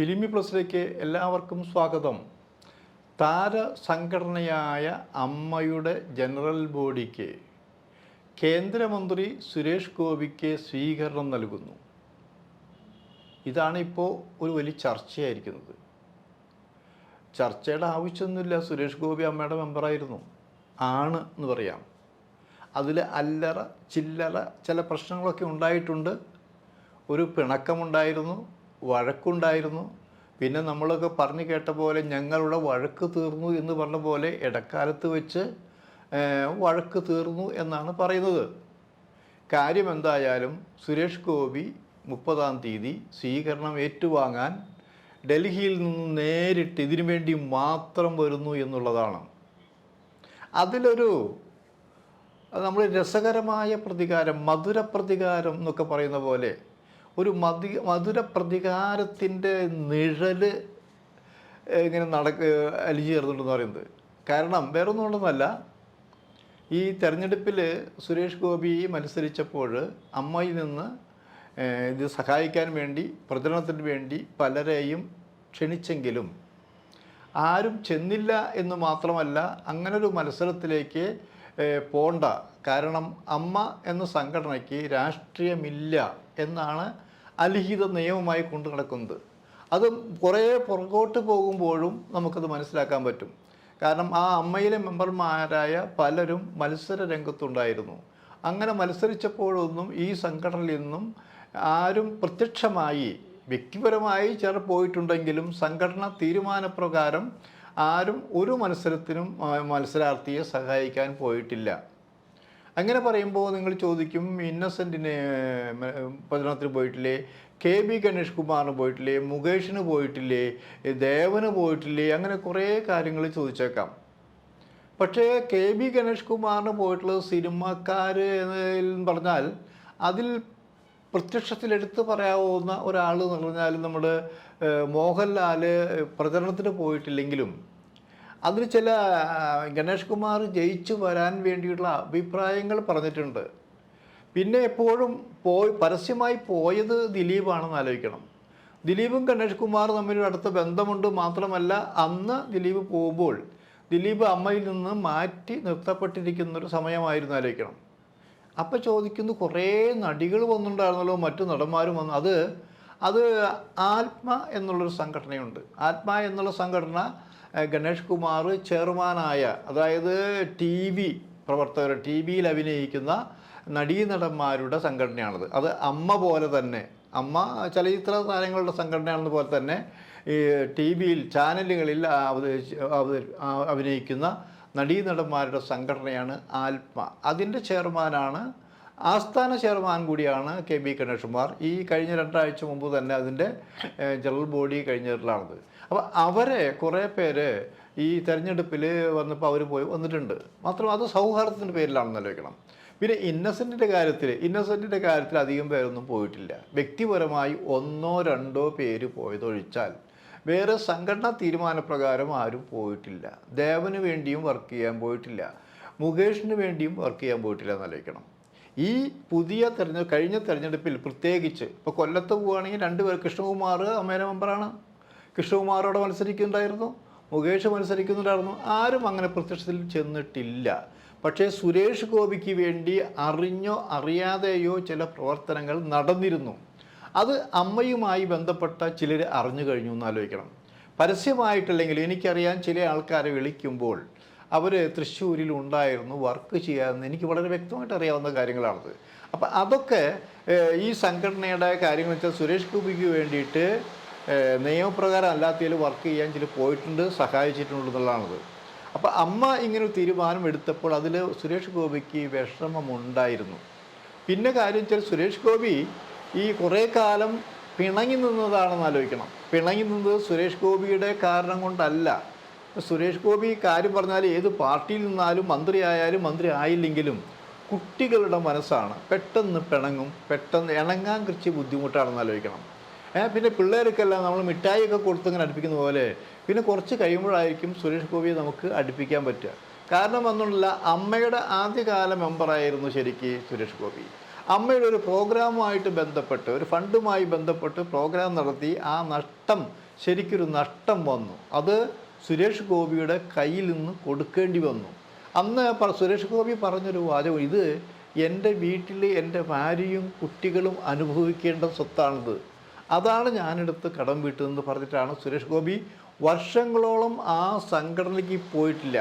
ഫിലിമി പ്ലസിലേക്ക് എല്ലാവർക്കും സ്വാഗതം. താര സംഘടനയായ അമ്മയുടെ ജനറൽ ബോഡിക്ക് കേന്ദ്രമന്ത്രി സുരേഷ് ഗോപിക്ക് സ്വീകരണം നൽകുന്നു. ഇതാണ് ഇപ്പോൾ ഒരു വലിയ ചർച്ചയായിരിക്കുന്നത്. ചർച്ചയുടെ ആവശ്യമൊന്നുമില്ല. സുരേഷ് ഗോപി അമ്മയുടെ മെമ്പറായിരുന്നു ആണ് എന്ന് പറയാം. അതിൽ അല്ലറ ചില്ലറ ചില പ്രശ്നങ്ങളൊക്കെ ഉണ്ടായിട്ടുണ്ട്. ഒരു പിണക്കമുണ്ടായിരുന്നു. വഴക്കുണ്ടായിരുന്നു. പിന്നെ നമ്മളൊക്കെ പറഞ്ഞു കേട്ട പോലെ ഞങ്ങളുടെ വഴക്ക് തീർന്നു എന്ന് പറഞ്ഞ പോലെ ഇടക്കാലത്ത് വെച്ച് വഴക്ക് തീർന്നു എന്നാണ് പറയുന്നത്. കാര്യം എന്തായാലും സുരേഷ് ഗോപി മുപ്പതാം തീയതി സ്വീകരണം ഏറ്റുവാങ്ങാൻ ഡൽഹിയിൽ നിന്ന് നേരിട്ട് ഇതിനു വേണ്ടി മാത്രം വരുന്നു എന്നുള്ളതാണ്. അതിലൊരു നമ്മൾ രസകരമായ പ്രതികാരം മധുര പ്രതികാരം എന്നൊക്കെ പറയുന്ന പോലെ ഒരു മതി മധുര പ്രതികാരത്തിന്റെ നിഴൽ ഇങ്ങനെ നടക്ക് അലിഞ്ഞു ചേർന്നിട്ടുണ്ടെന്ന് പറയുന്നത്. കാരണം വേറൊന്നും കൊണ്ടൊന്നല്ല ഈ തെരഞ്ഞെടുപ്പിൽ സുരേഷ് ഗോപി മത്സരിച്ചപ്പോൾ അമ്മയിൽ നിന്ന് ഇത് സഹായിക്കാൻ വേണ്ടി പ്രചരണത്തിന് വേണ്ടി പലരെയും ക്ഷണിച്ചെങ്കിലും ആരും ചെന്നില്ല എന്ന് മാത്രമല്ല അങ്ങനൊരു മത്സരത്തിലേക്ക് പോണ്ട. കാരണം അമ്മ എന്ന സംഘടനയ്ക്ക് രാഷ്ട്രീയമില്ല എന്നാണ് അലിഹിത നിയമമായി കൊണ്ടു നടക്കുന്നത്. അത് കുറേ പുറകോട്ട് പോകുമ്പോഴും നമുക്കത് മനസ്സിലാക്കാൻ പറ്റും. കാരണം ആ അമ്മയിലെ മെമ്പർമാരായ പലരും മത്സര രംഗത്തുണ്ടായിരുന്നു. അങ്ങനെ മത്സരിച്ചപ്പോഴൊന്നും ഈ സംഘടനയിൽ നിന്നും ആരും പ്രത്യക്ഷമായി വ്യക്തിപരമായി ചിലർ പോയിട്ടുണ്ടെങ്കിലും സംഘടന തീരുമാനപ്രകാരം ആരും ഒരു മത്സരത്തിനും മത്സരാർത്ഥിയെ സഹായിക്കാൻ പോയിട്ടില്ല. അങ്ങനെ പറയുമ്പോൾ നിങ്ങൾ ചോദിക്കും ഇന്നസെന്റിന് പ്രചരണത്തിന് പോയിട്ടില്ലേ? കെ ബി ഗണേഷ് കുമാറിന് പോയിട്ടില്ലേ? മുകേഷിന് പോയിട്ടില്ലേ? ദേവന് പോയിട്ടില്ലേ? അങ്ങനെ കുറേ കാര്യങ്ങൾ ചോദിച്ചേക്കാം. പക്ഷേ കെ ബി ഗണേഷ് കുമാറിന് പോയിട്ടുള്ളത് സിനിമക്കാർ എന്ന് പറഞ്ഞാൽ അതിൽ പ്രത്യക്ഷത്തിൽ എടുത്തു പറയാവുന്ന ഒരാൾ എന്ന് പറഞ്ഞാൽ നമ്മുടെ മോഹൻലാൽ പ്രചരണത്തിന് പോയിട്ടില്ലെങ്കിലും അതിൽ ചില ഗണേഷ് കുമാർ ജയിച്ചു വരാൻ വേണ്ടിയിട്ടുള്ള അഭിപ്രായങ്ങൾ പറഞ്ഞിട്ടുണ്ട്. പിന്നെ എപ്പോഴും പോയി പരസ്യമായി പോയത് ദിലീപാണെന്ന് ആലോചിക്കണം. ദിലീപും ഗണേഷ് കുമാർ തമ്മിൽ അടുത്ത ബന്ധമുണ്ട് മാത്രമല്ല അന്ന് ദിലീപ് പോകുമ്പോൾ ദിലീപ് അമ്മയിൽ നിന്ന് മാറ്റി നിർത്തപ്പെട്ടിരിക്കുന്ന ഒരു സമയമായിരുന്നു ആലോചിക്കണം. അപ്പോൾ ചോദിക്കുന്നു കുറേ നടികൾ വന്നിട്ടുണ്ടായിരുന്നല്ലോ മറ്റു നടന്മാരും വന്നു. അത് അത് ആത്മ എന്നുള്ളൊരു സംഘടനയുണ്ട്. ആത്മ എന്നുള്ള സംഘടന ഗണേഷ് കുമാർ ചെയർമാനായ അതായത് ടി വി പ്രവർത്തകർ ടി വിയിൽ അഭിനയിക്കുന്ന നടീനടന്മാരുടെ സംഘടനയാണത്. അത് അമ്മ പോലെ തന്നെ അമ്മ ചലച്ചിത്ര താരങ്ങളുടെ സംഘടനയാണെന്ന് പോലെ തന്നെ ഈ ടി വിയിൽ ചാനലുകളിൽ അഭിനയിക്കുന്ന നടീ നടന്മാരുടെ അഭിനയിക്കുന്ന നടീനടന്മാരുടെ സംഘടനയാണ് ആത്മ അതിന്റെ ചെയർമാനാണ് ആസ്ഥാന ചെയർമാൻ കൂടിയാണ് കെ ബി ഗണേഷ്കുമാർ. ഈ കഴിഞ്ഞ രണ്ടാഴ്ച മുമ്പ് തന്നെ അതിന്റെ ജനറൽ ബോഡി കഴിഞ്ഞിട്ടുള്ളത് അപ്പോൾ അവരെ കുറേ പേര് ഈ തെരഞ്ഞെടുപ്പിൽ വന്നപ്പോൾ അവർ പോയി വന്നിട്ടുണ്ട്. മാത്രം അത് സൗഹാർദ്ദത്തിന്റെ പേരിലാണെന്ന് ആലോചിക്കണം. പിന്നെ ഇന്നസെന്റിന്റെ കാര്യത്തിൽ ഇന്നസെന്റിന്റെ കാര്യത്തിൽ അധികം പേരൊന്നും പോയിട്ടില്ല. വ്യക്തിപരമായി ഒന്നോ രണ്ടോ പേര് പോയതൊഴിച്ചാൽ വേറെ സംഘടനാ തീരുമാനപ്രകാരം ആരും പോയിട്ടില്ല. ദേവന് വേണ്ടിയും വർക്ക് ചെയ്യാൻ പോയിട്ടില്ല. മുകേഷിന് വേണ്ടിയും വർക്ക് ചെയ്യാൻ പോയിട്ടില്ല എന്നാലോചിക്കണം ഈ പുതിയ തെരഞ്ഞെടുപ്പ് കഴിഞ്ഞ തെരഞ്ഞെടുപ്പിൽ പ്രത്യേകിച്ച് ഇപ്പോൾ കൊല്ലത്ത് പോവുകയാണെങ്കിൽ രണ്ടുപേർ കൃഷ്ണകുമാർ അമ്മേനെ മെമ്പറാണ്. കൃഷ്ണകുമാറോടെ മത്സരിക്കുന്നുണ്ടായിരുന്നു. മുകേഷ് മത്സരിക്കുന്നുണ്ടായിരുന്നു. ആരും അങ്ങനെ പ്രത്യക്ഷത്തിൽ ചെന്നിട്ടില്ല. പക്ഷേ സുരേഷ് ഗോപിക്ക് വേണ്ടി അറിഞ്ഞോ അറിയാതെയോ ചില പ്രവർത്തനങ്ങൾ നടന്നിരുന്നു. അത് അമ്മയുമായി ബന്ധപ്പെട്ട ചിലർ അറിഞ്ഞു കഴിഞ്ഞു എന്ന് ആലോചിക്കണം. പരസ്യമായിട്ടില്ലെങ്കിൽ എനിക്കറിയാൻ ചില ആൾക്കാരെ വിളിക്കുമ്പോൾ അവർ തൃശ്ശൂരിൽ ഉണ്ടായിരുന്നു വർക്ക് ചെയ്യാമെന്ന് എനിക്ക് വളരെ വ്യക്തമായിട്ട് അറിയാവുന്ന കാര്യങ്ങളാണത്. അപ്പം അതൊക്കെ ഈ സംഘടനയുടെ കാര്യങ്ങൾ വെച്ചാൽ സുരേഷ് ഗോപിക്ക് വേണ്ടിയിട്ട് നിയമപ്രകാരം അല്ലാത്തതിൽ വർക്ക് ചെയ്യാൻ ചില പോയിട്ടുണ്ട് സഹായിച്ചിട്ടുണ്ട് എന്നുള്ളതാണത്. അപ്പോൾ അമ്മ ഇങ്ങനെ തീരുമാനം എടുത്തപ്പോൾ അതിൽ സുരേഷ് ഗോപിക്ക് വിഷമമുണ്ടായിരുന്നു. പിന്നെ കാര്യം വെച്ചാൽ സുരേഷ് ഗോപി ഈ കുറേ കാലം പിണങ്ങി നിന്നതാണെന്ന് ആലോചിക്കണം. പിണങ്ങി നിന്നത് സുരേഷ് ഗോപിയുടെ കാരണം കൊണ്ടല്ല. സുരേഷ് ഗോപി കാര്യം പറഞ്ഞാൽ ഏത് പാർട്ടിയിൽ നിന്നാലും മന്ത്രിയായാലും മന്ത്രി ആയില്ലെങ്കിലും കുട്ടികളുടെ മനസ്സാണ്. പെട്ടെന്ന് പിണങ്ങും പെട്ടെന്ന് ഇണങ്ങാൻ കുറച്ച് ബുദ്ധിമുട്ടാണെന്ന് ആലോചിക്കണം. ഏ, പിന്നെ പിള്ളേർക്കെല്ലാം നമ്മൾ മിഠായിയൊക്കെ കൊടുത്ത് ഇങ്ങനെ അടുപ്പിക്കുന്ന പോലെ പിന്നെ കുറച്ച് കഴിയുമ്പോഴായിരിക്കും സുരേഷ് ഗോപിയെ നമുക്ക് അടുപ്പിക്കാൻ പറ്റുക. കാരണം വന്നുള്ള അമ്മയുടെ ആദ്യകാല മെമ്പറായിരുന്നു ശരിക്ക് സുരേഷ് ഗോപി. അമ്മയുടെ ഒരു പ്രോഗ്രാമുമായിട്ട് ബന്ധപ്പെട്ട് ഒരു ഫണ്ടുമായി ബന്ധപ്പെട്ട് പ്രോഗ്രാം നടത്തി ആ നഷ്ടം ശരിക്കൊരു നഷ്ടം വന്നു. അത് സുരേഷ് ഗോപിയുടെ കയ്യിൽ നിന്ന് കൊടുക്കേണ്ടി വന്നു. അന്ന് സുരേഷ് ഗോപി പറഞ്ഞൊരു വാചകം ഇത് എന്റെ വീട്ടിൽ എന്റെ ഭാര്യയും കുട്ടികളും അനുഭവിക്കേണ്ട സ്വത്താണിത്. അതാണ് ഞാനെടുത്ത് കടം വീട്ടുന്നത് പറഞ്ഞിട്ടാണ് സുരേഷ് ഗോപി വർഷങ്ങളോളം ആ സംഘടനയ്ക്ക് പോയിട്ടില്ല.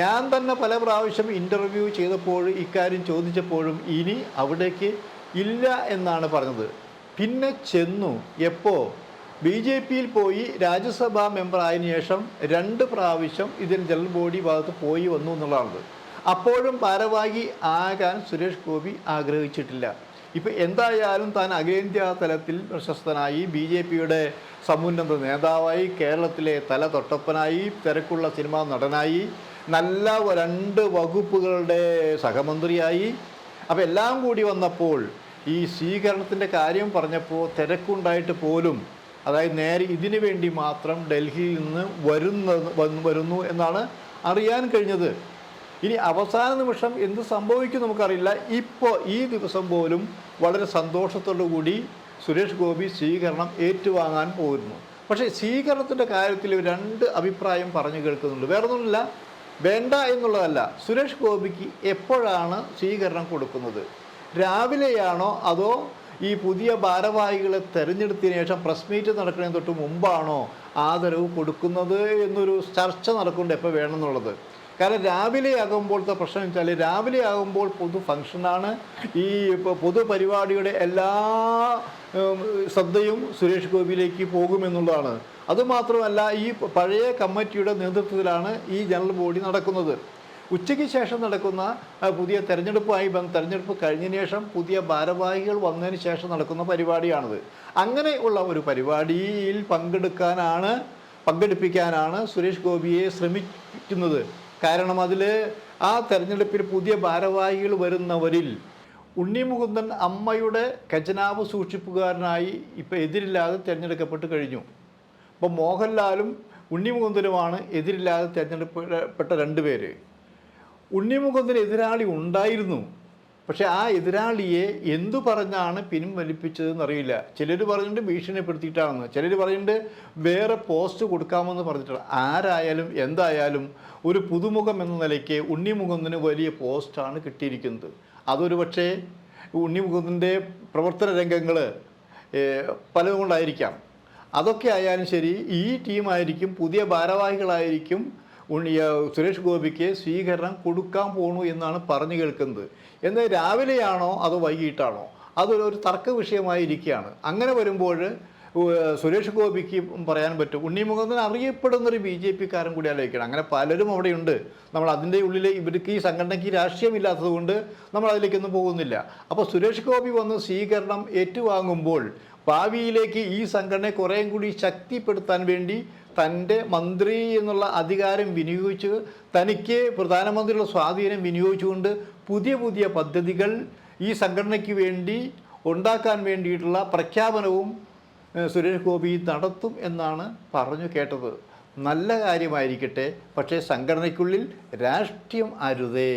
ഞാൻ തന്നെ പല പ്രാവശ്യം ഇന്റർവ്യൂ ചെയ്തപ്പോൾ ഇക്കാര്യം ചോദിച്ചപ്പോഴും ഇനി അവിടേക്ക് ഇല്ല എന്നാണ് പറഞ്ഞത്. പിന്നെ ചെന്നു. എപ്പോൾ ബി ജെ പിയിൽ പോയി രാജ്യസഭാ മെമ്പർ ശേഷം രണ്ട് പ്രാവശ്യം ഇതിന് ജനറൽ ബോഡി ഭാഗത്ത് പോയി വന്നു എന്നുള്ളതാണ്. അപ്പോഴും ഭാരവാഹി ആകാൻ സുരേഷ് ഗോപി ആഗ്രഹിച്ചിട്ടില്ല. ഇപ്പം എന്തായാലും താൻ അഖിലേന്ത്യാ തലത്തിൽ പ്രശസ്തനായി ബി ജെ പിയുടെ സമുന്നത നേതാവായി കേരളത്തിലെ തല തൊട്ടപ്പനായി തിരക്കുള്ള സിനിമാ നടനായി നല്ല രണ്ട് വകുപ്പുകളുടെ സഹമന്ത്രിയായി. അപ്പോൾ എല്ലാം കൂടി വന്നപ്പോൾ ഈ സ്വീകരണത്തിന്റെ കാര്യം പറഞ്ഞപ്പോൾ തിരക്കുണ്ടായിട്ട് പോലും അതായത് നേരെ ഇതിനു വേണ്ടി മാത്രം ഡൽഹിയിൽ നിന്ന് വരുന്ന വരുന്നു എന്നാണ് അറിയാൻ കഴിഞ്ഞത്. ഇനി അവസാന നിമിഷം എന്ത് സംഭവിക്കും നമുക്കറിയില്ല. ഇപ്പോൾ ഈ ദിവസം പോലും വളരെ സന്തോഷത്തോടു കൂടി സുരേഷ് ഗോപി സ്വീകരണം ഏറ്റുവാങ്ങാൻ പോകുന്നു പക്ഷേ സ്വീകരണത്തിന്റെ കാര്യത്തിൽ രണ്ട് അഭിപ്രായം പറഞ്ഞു കേൾക്കുന്നുണ്ട്. വേറൊന്നുമില്ല. വേണ്ട എന്നുള്ളതല്ല. സുരേഷ് ഗോപിക്ക് എപ്പോഴാണ് സ്വീകരണം കൊടുക്കുന്നത്? രാവിലെയാണോ അതോ ഈ പുതിയ ഭാരവാഹികളെ തെരഞ്ഞെടുത്തതിന് ശേഷം പ്രസ് മീറ്റ് നടക്കുന്നതിന് തൊട്ട് മുമ്പാണോ ആദരവ് കൊടുക്കുന്നത് എന്നൊരു ചർച്ച നടക്കുന്നുണ്ട് എപ്പോൾ വേണമെന്നുള്ളത്. കാരണം രാവിലെ ആകുമ്പോഴത്തെ പ്രശ്നം വെച്ചാൽ രാവിലെ ആകുമ്പോൾ പൊതു ഫംഗ്ഷനാണ്. ഈ പൊതുപരിപാടിയുടെ എല്ലാ ശ്രദ്ധയും സുരേഷ് ഗോപിയിലേക്ക് പോകുമെന്നുള്ളതാണ്. അതുമാത്രമല്ല ഈ പഴയ കമ്മിറ്റിയുടെ നേതൃത്വത്തിലാണ് ഈ ജനറൽ ബോഡി നടക്കുന്നത്. ഉച്ചയ്ക്ക് ശേഷം നടക്കുന്ന പുതിയ തെരഞ്ഞെടുപ്പുമായി തെരഞ്ഞെടുപ്പ് കഴിഞ്ഞതിന് ശേഷം പുതിയ ഭാരവാഹികൾ വന്നതിന് ശേഷം നടക്കുന്ന പരിപാടിയാണിത്. അങ്ങനെ ഉള്ള ഒരു പരിപാടിയിൽ പങ്കെടുക്കാനാണ് പങ്കെടുപ്പിക്കാനാണ് സുരേഷ് ഗോപിയെ ശ്രമിക്കുന്നത്. കാരണം അതിൽ ആ തെരഞ്ഞെടുപ്പിൽ പുതിയ ഭാരവാഹികൾ വരുന്നവരിൽ ഉണ്ണിമുകുന്ദൻ അമ്മയുടെ ഖജനാവ് സൂക്ഷിപ്പുകാരനായി ഇപ്പോൾ എതിരില്ലാതെ തിരഞ്ഞെടുക്കപ്പെട്ട് കഴിഞ്ഞു. അപ്പോൾ മോഹൻലാലും ഉണ്ണിമുകുന്ദനുമാണ് എതിരില്ലാതെ തിരഞ്ഞെടുക്കപ്പെട്ട രണ്ടുപേര്. ഉണ്ണിമുകുന്ദന് എതിരാളി ഉണ്ടായിരുന്നു. പക്ഷേ ആ എതിരാളിയെ എന്തു പറഞ്ഞാണ് പിൻവലിപ്പിച്ചതെന്ന് അറിയില്ല ചിലർ പറഞ്ഞിട്ട് ഭീഷണിപ്പെടുത്തിയിട്ടാണെന്ന്. ചിലർ പറഞ്ഞിട്ട് വേറെ പോസ്റ്റ് കൊടുക്കാമെന്ന് പറഞ്ഞിട്ടാണ്. ആരായാലും എന്തായാലും ഒരു പുതുമുഖം എന്ന നിലയ്ക്ക് ഉണ്ണിമുകുന്ദന് വലിയ പോസ്റ്റാണ് കിട്ടിയിരിക്കുന്നത്. അതൊരു പക്ഷേ ഉണ്ണിമുകുന്ദന്റെ പ്രവർത്തന രംഗങ്ങൾ പലതുകൊണ്ടായിരിക്കാം. അതൊക്കെ ആയാലും ശരി ഈ ടീമായിരിക്കും പുതിയ ഭാരവാഹികളായിരിക്കും സുരേഷ് ഗോപിക്ക് സ്വീകരണം കൊടുക്കാൻ പോണു എന്നാണ് പറഞ്ഞു കേൾക്കുന്നത്. എന്നാൽ രാവിലെയാണോ അതോ വൈകിട്ടാണോ? അതൊരു തർക്ക വിഷയമായിരിക്കുകയാണ് അങ്ങനെ വരുമ്പോൾ സുരേഷ് ഗോപിക്ക് പറയാൻ പറ്റും ഉണ്ണിമുഖത്തിന് അറിയപ്പെടുന്ന ഒരു ബി ജെ പിക്കാരൻ കൂടി ആലോചിക്കണം. അങ്ങനെ പലരും അവിടെയുണ്ട്. നമ്മൾ അതിന്റെ ഉള്ളിൽ ഇവർക്ക് ഈ സംഘടനയ്ക്ക് രാഷ്ട്രീയമില്ലാത്തത് കൊണ്ട് നമ്മൾ അതിലേക്കൊന്നും പോകുന്നില്ല. അപ്പോൾ സുരേഷ് ഗോപി വന്ന് സ്വീകരണം ഏറ്റുവാങ്ങുമ്പോൾ ഭാവിയിലേക്ക് ഈ സംഘടനയെ കുറേയും കൂടി ശക്തിപ്പെടുത്താൻ വേണ്ടി തന്റെ മന്ത്രി എന്നുള്ള അധികാരം വിനിയോഗിച്ച് തനിക്ക് പ്രധാനമന്ത്രിയുടെ സ്വാധീനം വിനിയോഗിച്ചുകൊണ്ട് പുതിയ പുതിയ പദ്ധതികൾ ഈ സംഘടനയ്ക്ക് വേണ്ടി ഉണ്ടാക്കാൻ വേണ്ടിയിട്ടുള്ള പ്രഖ്യാപനവും സുരേഷ് ഗോപി നടത്തും എന്നാണ് പറഞ്ഞു കേട്ടത്. നല്ല കാര്യമായിരിക്കട്ടെ പക്ഷേ സംഘടനയ്ക്കുള്ളിൽ രാഷ്ട്രീയം അരുതേ.